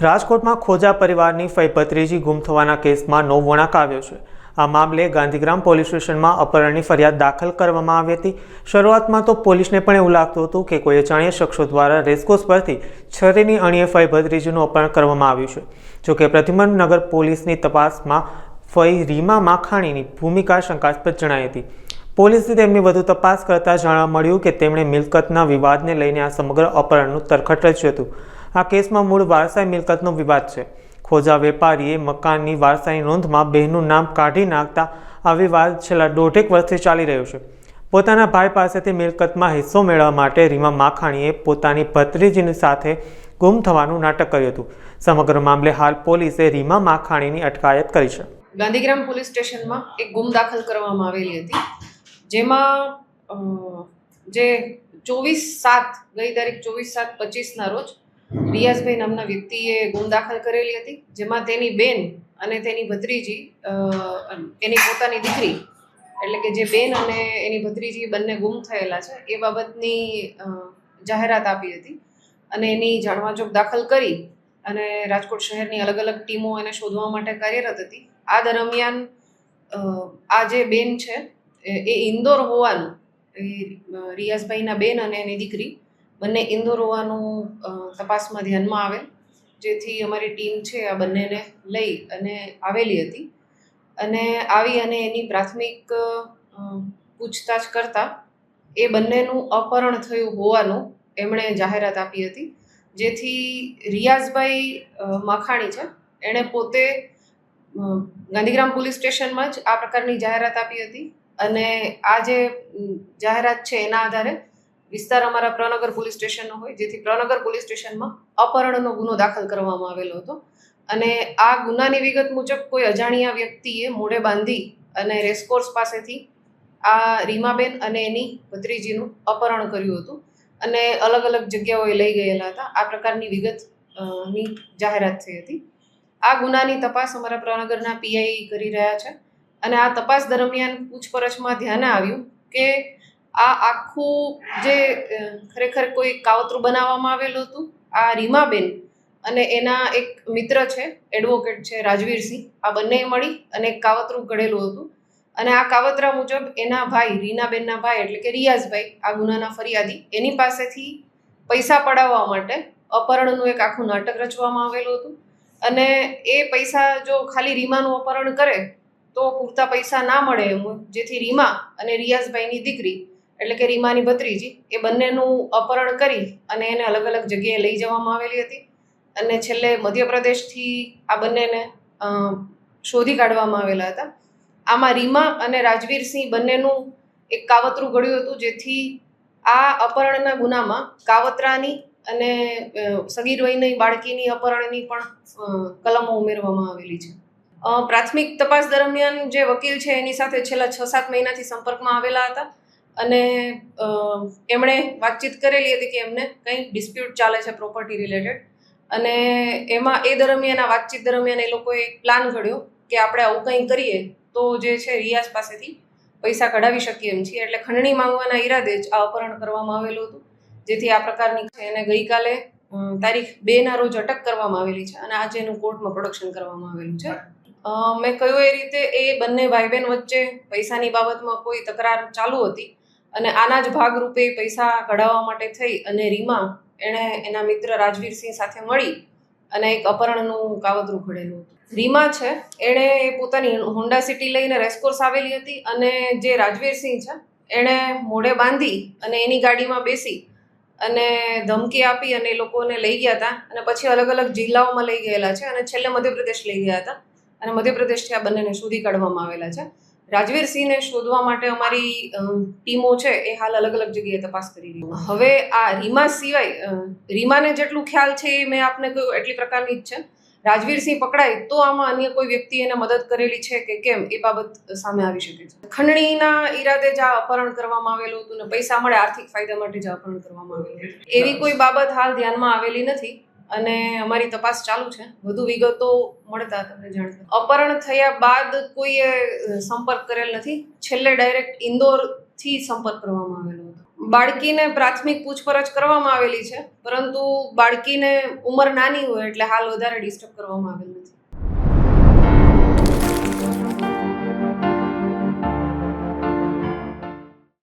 રાજકોટમાં ખોજા પરિવારની ફૈપત્રીજી ગુમ થવાના કેસમાં નવ વળાંક આવ્યો છે. આ મામલે ગાંધીગ્રામ પોલીસ સ્ટેશનમાં અપહરણની ફરિયાદ દાખલ કરવામાં આવી હતી. શરૂઆતમાં તો પોલીસને પણ એવું લાગતું હતું કે કોઈ અજાણ્યા શખ્સો દ્વારા રેસકોર્સ પરથી છરીની અણીએ ફઈ ભત્રીજીનું અપહરણ કરવામાં આવ્યું છે. જોકે પ્રતિમન નગર પોલીસની તપાસમાં ફઈ રીમા માખાણીની ભૂમિકા શંકાસ્પદ જણાઈ હતી. પોલીસે તેમની વધુ તપાસ કરતા જાણવા મળ્યું કે તેમણે મિલકતના વિવાદને લઈને આ સમગ્ર અપહરણનું તરખટ રચ્યું હતું. આ કેસમાં મૂળ વારસાઈ મિલકતનો વિવાદ છે. ખોજા વેપારીએ મકાનની વારસાઈ નોંધમાં બહેનનું નામ કાઢી નાખતા આ વિવાદ છેલ્લા દોઢેક વર્ષથી ચાલી રહ્યો છે. પોતાના ભાઈ પાસેથી મિલકતમાં હિસ્સો મેળવવા માટે રીમા માખાણીએ પોતાની ભત્રીજીની સાથે ગુમ થવાનું નાટક કર્યું હતું. સમગ્ર મામલે હાલ પોલીસે રીમા માખાણીની અટકાયત કરી છે. ગાંધીગ્રામ પોલીસ સ્ટેશનમાં એક ગુમ દાખલ કરવામાં આવેલી હતી, જેમાં જે ચોવીસ સાત, ગઈ તારીખ ચોવીસ સાત પચીસના રોજ રિયાઝભાઈ નામના વ્યક્તિએ ગુમ દાખલ કરેલી હતી, જેમાં તેની બેન અને તેની ભત્રીજી એની પોતાની દીકરી, એટલે કે જે બેન અને એની ભત્રીજી બંને ગુમ થયેલા છે, એ બાબતની જાહેરાત આપી હતી અને એની જાણવાજોગ દાખલ કરી અને રાજકોટ શહેરની અલગ અલગ ટીમો એને શોધવા માટે કાર્યરત હતી. આ દરમિયાન આ જે બેન છે, એ ઇન્દોર હોવાનું, એ રિયાઝભાઈના બેન અને એની દીકરી બંને ઇન્દોર હોવાનું તપાસમાં ધ્યાનમાં આવેલ જેથી અમારી ટીમ છે આ બંનેને લઈ અને આવેલી હતી. અને આવી અને એની પ્રાથમિક પૂછતાછ કરતાં એ બંનેનું અપહરણ થયું હોવાનું એમણે જાહેરાત આપી હતી. જેથી રિયાઝભાઈ માખાણી છે, એણે પોતે ગાંધીગ્રામ પોલીસ સ્ટેશનમાં જ આ પ્રકારની જાહેરાત આપી હતી. અને આ જે જાહેરાત છે એના આધારે વિસ્તાર અમારા પ્રનગર પોલીસ સ્ટેશનનો હોય, જેથી પ્રનગર પોલીસ સ્ટેશનમાં અપહરણનો ગુનો દાખલ કરવામાં આવેલો હતો. અને આ ગુનાની વિગત મુજબ કોઈ અજાણ્યા વ્યક્તિએ મોઢે બાંધી અને રેસકોર્સ પાસેથી આ રીમાબેન અને એની ભત્રીજીનું અપહરણ કર્યું હતું અને અલગ અલગ જગ્યાઓએ લઈ ગયેલા હતા. આ પ્રકારની વિગતની જાહેરાત થઈ હતી. આ ગુનાની તપાસ અમારા પ્રનગરના પીઆઈ કરી રહ્યા છે. અને આ તપાસ દરમિયાન પૂછપરછમાં ધ્યાન આવ્યું કે આ આખું જે ખરેખર કોઈ કાવતરું બનાવવામાં આવેલું હતું, આ રીમાબેન અને એના એક મિત્ર છે એડવોકેટ છે, રાજવીરસિંહ, આ બંને મળી અને એક કાવતરું ઘડેલું હતું. અને આ કાવતરા મુજબ એના ભાઈ, રીનાબેનના ભાઈ એટલે કે રિયાઝભાઈ, આ ગુનાના ફરિયાદી, એની પાસેથી પૈસા પડાવવા માટે અપહરણનું એક આખું નાટક રચવામાં આવેલું હતું. અને એ પૈસા જો ખાલી રીમાનું અપહરણ કરે, તો પૂરતા પૈસા ના મળે એમ, જેથી રીમા અને રિયાઝભાઈની દીકરી એટલે કે રીમાની ભત્રીજી, એ બંનેનું અપહરણ કરી અને એને અલગ અલગ જગ્યાએ લઈ જવામાં આવેલી હતી. અને છેલ્લે મધ્યપ્રદેશથી આ બંનેને શોધી કાઢવામાં આવેલા હતા. આમાં રીમા અને રાજવીરસિંહ બંનેનું એક કાવતરું ઘડ્યું હતું, જેથી આ અપહરણના ગુનામાં કાવતરાની અને સગીર વયની બાળકીની અપહરણની પણ કલમો ઉમેરવામાં આવેલી છે. પ્રાથમિક તપાસ દરમિયાન જે વકીલ છે, એની સાથે છેલ્લા છ સાત મહિનાથી સંપર્કમાં આવેલા હતા. અને એમણે વાતચીત કરેલી હતી કે એમને કંઈ ડિસ્પ્યુટ ચાલે છે પ્રોપર્ટી રિલેટેડ અને એમાં એ દરમિયાન, આ વાતચીત દરમિયાન એ લોકોએ એક પ્લાન ઘડ્યો કે આપણે આવું કંઈ કરીએ તો જે છે રિયાઝ પાસેથી પૈસા કઢાવી શકીએ એમ છીએ. એટલે ખંડણી માંગવાના ઈરાદે જ આ અપહરણ કરવામાં આવેલું હતું. જેથી આ પ્રકારની છે એને ગઈકાલે તારીખ બે ના રોજ અટક કરવામાં આવેલી છે અને આજે એનું કોર્ટમાં પ્રોડક્શન કરવામાં આવેલું છે. મેં કહ્યું એ રીતે એ બંને ભાઈ બહેન વચ્ચે પૈસાની બાબતમાં કોઈ તકરાર ચાલુ હતી. અને આના જ ભાગરૂપે પૈસા કઢાવવા માટે થઈ અને રીમા એણે એના મિત્ર રાજવીરસિંહ સાથે મળી અને એક અપહરણનું કાવતરું ઘડેલું હતું. રીમા છે, એણે પોતાની હોન્ડા સિટી લઈને રેસકોર્સ આવેલી હતી અને જે રાજવીરસિંહ છે, એણે મોઢે બાંધી અને એની ગાડીમાં બેસી અને ધમકી આપી અને એ લોકોને લઈ ગયા હતા અને પછી અલગ અલગ જિલ્લાઓમાં લઈ ગયેલા છે અને છેલ્લે મધ્યપ્રદેશ લઈ ગયા હતા અને મધ્યપ્રદેશથી આ બંનેને શોધી કાઢવામાં આવેલા છે. રાજવીરસિંહને શોધવા માટે અમારી ટીમો છે એ હાલ અલગ અલગ જગ્યાએ તપાસ કરી રહી. હવે આ રીમા સિવાય રીમાને જેટલું ખ્યાલ છે એ મેં આપને કહ્યું એટલી પ્રકારની જ છે. રાજવીરસિંહ પકડાય તો આમાં અન્ય કોઈ વ્યક્તિ એને મદદ કરેલી છે કે કેમ એ બાબત સામે આવી શકે છે. ખંડણીના ઈરાદે જ આ અપહરણ કરવામાં આવેલું હતું ને પૈસા મળે આર્થિક ફાયદા માટે જ અપહરણ કરવામાં આવેલું એવી કોઈ બાબત હાલ ધ્યાનમાં આવેલી નથી. અને અમારી તપાસ ચાલુ છે. વધુ વિગતો મળતા તમને જાણતા. અપહરણ થયા બાદ કોઈએ સંપર્ક કરેલ નથી. છેલ્લે ડાયરેક્ટ ઇન્દોરથી સંપર્ક કરવામાં આવેલો હતો. બાળકીને પ્રાથમિક પૂછપરછ કરવામાં આવેલી છે, પરંતુ બાળકીને ઉંમર નાની હોય એટલે હાલ વધારે ડિસ્ટર્બ કરવામાં આવેલ નથી.